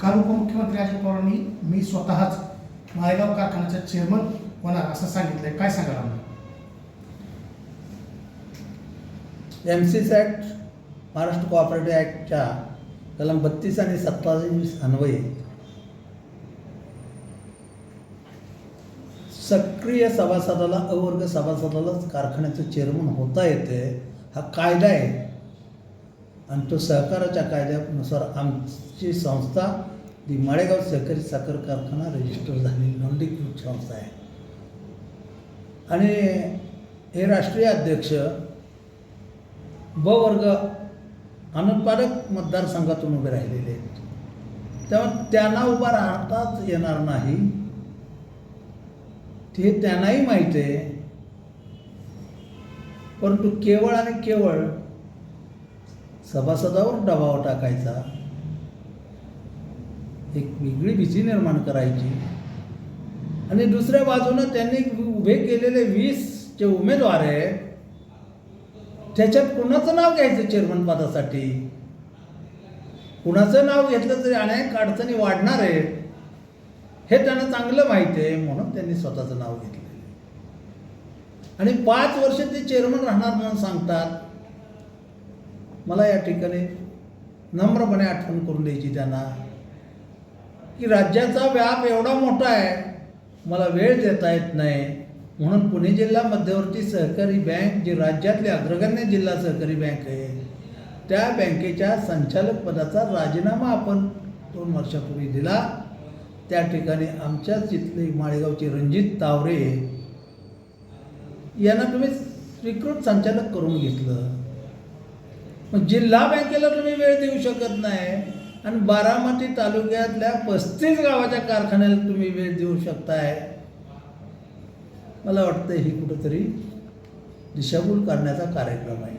काल उपमुख्यमंत्री अजित पवारांनी मी स्वतःच माळेगाव कारखान्याचा चेअरमन होणार असं सांगितलंय. काय सांगाल आम्ही M C act Maharashtra cooperative ॲक्टच्या कलम बत्तीस आणि सत्तावीस अन्वये सक्रिय सभासदाला अवर्ग सभासदालाच कारखान्याचं चेअरमन होता येते. हा कायदा आहे. आणि तो सहकाराच्या कायद्यानुसार आमची संस्था ती माळेगाव सहकारी साखर कारखाना रजिस्टर झालेली नोंदणीकृत संस्था आहे. आणि हे राष्ट्रीय अध्यक्ष ब वर्ग अनुत्पादक मतदारसंघातून उभे राहिलेले आहेत. त्यामुळे त्यांना उभा राहताच येणार नाही. ते त्यांनाही माहीत आहे. परंतु केवळ आणि केवळ सभासदावर दबाव टाकायचा. एक वेगळी भीती निर्माण करायची. आणि दुसऱ्या बाजूनं त्यांनी उभे केलेले वीस जे उमेदवार आहे त्याच्यात कुणाचं नाव घ्यायचं चेअरमन पदासाठी? कुणाचं नाव घेतलं तरी अनेक अडचणी वाढणार आहेत. हे त्यांना चांगलं माहिती आहे म्हणून त्यांनी स्वतःचं नाव घेतलं आणि पाच वर्ष ते चेअरमन राहणार म्हणून सांगतात मला या ठिकाणी नम्रपणे आठवण करून द्यायची त्यांना की राज्याचा व्याप एवढा मोठा आहे मला वेळ देता येत नाही. म्हणून पुणे जिल्हा मध्यवर्ती सहकारी बँक जी राज्यातली अग्रगण्य जिल्हा सहकारी बँक आहे त्या बँकेच्या संचालक पदाचा राजीनामा आपण दोन वर्षापूर्वी दिला. त्या ठिकाणी आमच्याच इथले माळेगावचे रणजित तावरे यांना तुम्ही स्वीकृत संचालक करून घेतलं. मग जिल्हा बँकेला तुम्ही वेळ देऊ शकत नाही. आणि बारामती तालुक्यातल्या पस्तीस गावाच्या कारखान्याला तुम्ही वेळ देऊ शकताय. मला वाटतं ही कुठंतरी दिशाभूल करण्याचा कार्यक्रम आहे.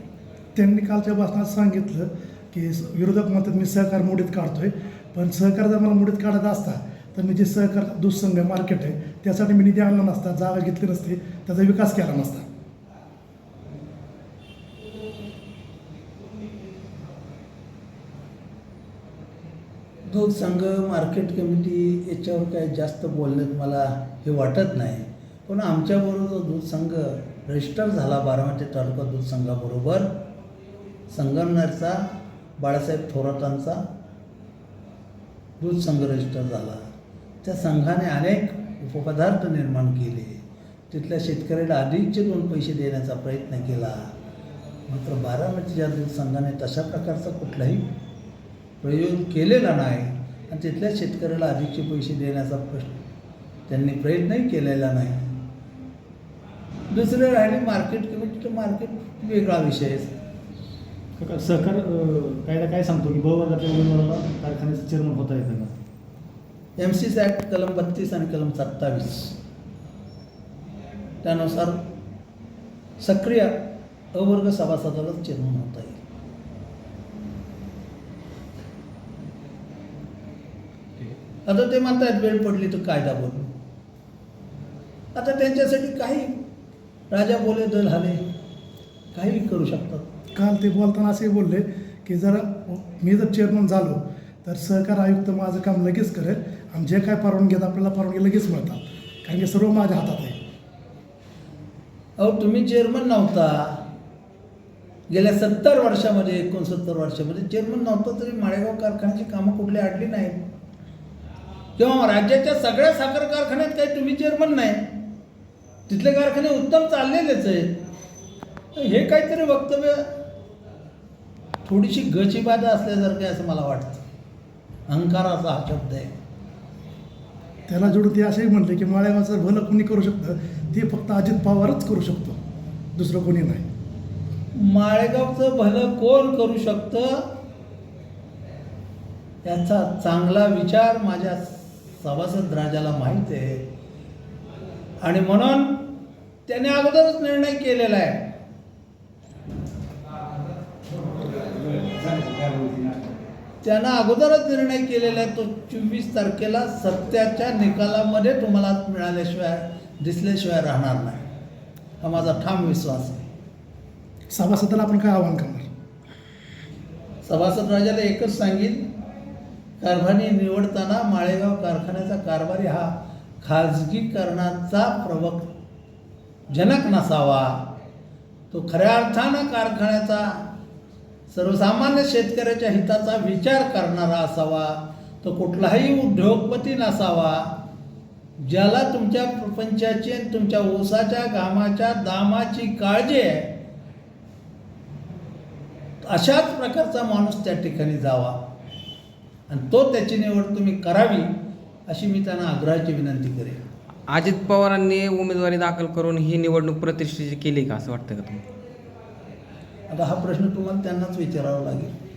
त्यांनी कालच्या भाषणात सांगितलं की विरोधक म्हणतात मी सहकार मोडीत काढतोय पण सहकार जर मला मोडीत काढत असता तर मी जे सहकार दूध संघ मार्केट आहे त्यासाठी मी निधी आणला नसता जागा घेतली नसती त्याचा विकास केला नसता. दूध संघ मार्केट कमिटी याच्यावर काही जास्त बोलण्यात मला हे वाटत नाही. पण आमच्याबरोबर जो दूध संघ रजिस्टर झाला बारामती तालुका दूध संघाबरोबर संगमनेरचा बाळासाहेब थोरातांचा दूध संघ रजिस्टर झाला. त्या संघाने अनेक उपपदार्थ निर्माण केले. तिथल्या शेतकऱ्याला अधिकचे दोन पैसे देण्याचा प्रयत्न केला. मात्र बारामतीच्या दूध संघाने तशा प्रकारचा कुठलाही प्रयोग केलेला नाही. आणि तिथल्या शेतकऱ्याला अधिकचे पैसे देण्याचा प्रश्न. त्यांनी प्रयत्नही केलेला नाही. दुसरे राहिले मार्केट कमिटी तर मार्केट वेगळा विषय आहे. सहकार कायदा काय सांगतो की ब वर्गाच्या उमेदवाराला कारखान्याचं चेअरमन होता येतं का? एम सी ॲक्ट कलम बत्तीस आणि कलम सत्तावीस. त्यानुसार सक्रिय अवर्ग सभासदालाच चेअरमन होता येईल. आता ते म्हणतात वेळ पडली तर कायदा बोलू. आता त्यांच्यासाठी काही राजा बोले दल हाले काही करू शकतात. काल ते बोलताना असे बोलले की जर मी जर चेअरमन झालो तर सहकार आयुक्त माझं काम लगेच करेल आणि जे काय परवानगी आहेत आपल्याला परवानगी लगेच मिळतात. कारण की सर्व माझ्या हातात आहे. अहो तुम्ही चेअरमन नव्हता. गेल्या सत्तर वर्षामध्ये एकोणसत्तर वर्षामध्ये चेअरमन नव्हता तरी माळेगाव कारखान्याची कामं कुठली अडली नाहीत. किंवा राज्याच्या सगळ्या साखर कारखान्यात काही तुम्ही चेअरमन नाही. तिथले कारखाने उत्तम चाललेलेच आहेत. हे काहीतरी वक्तव्य थोडीशी गचिबाधा असल्यासारखे असं मला वाटतं. अहंकाराचा हा शब्द आहे. त्याला जोडून ते असेही म्हणले की माळेगावचं भलं कोणी करू शकतं ते फक्त अजित पवारच करू शकतो. दुसरं कोणी नाही. माळेगावचं भलं कोण करू शकतं? याचा चांगला विचार माझ्या सभासद राजाला माहीत आहे. आणि म्हणून त्याने अगोदरच निर्णय केलेला आहे. त्यानं अगोदरच निर्णय केलेला आहे तो चोवीस तारखेला सत्याच्या निकालामध्ये तुम्हाला मिळाल्याशिवाय दिसल्याशिवाय राहणार नाही. हा माझा ठाम विश्वास आहे. सभासदाला आपण काय आव्हान करणार? सभासद राजाला एकच सांगेन कारभारी निवडताना माळेगाव कारखान्याचा कारभारी हा खाजगीकरणाचा प्रवक जनक नसावा. तो खऱ्या अर्थानं कारखान्याचा सर्वसामान्य शेतकऱ्याच्या हिताचा विचार करणारा असावा. तो कुठलाही उद्योगपती नसावा. ज्याला तुमच्या प्रपंचाची आणि तुमच्या ऊसाच्या घामाच्या दामाची काळजी आहे अशाच प्रकारचा माणूस त्या ठिकाणी जावा. आणि तो त्याची निवड तुम्ही करावी अशी मी त्यांना आग्रहाची विनंती करेन. अजित पवारांनी उमेदवारी दाखल करून ही निवडणूक प्रतिष्ठेची केली का असं वाटतं का तुम्हाला? आता हा प्रश्न तुम्हाला त्यांनाच विचारावा लागेल.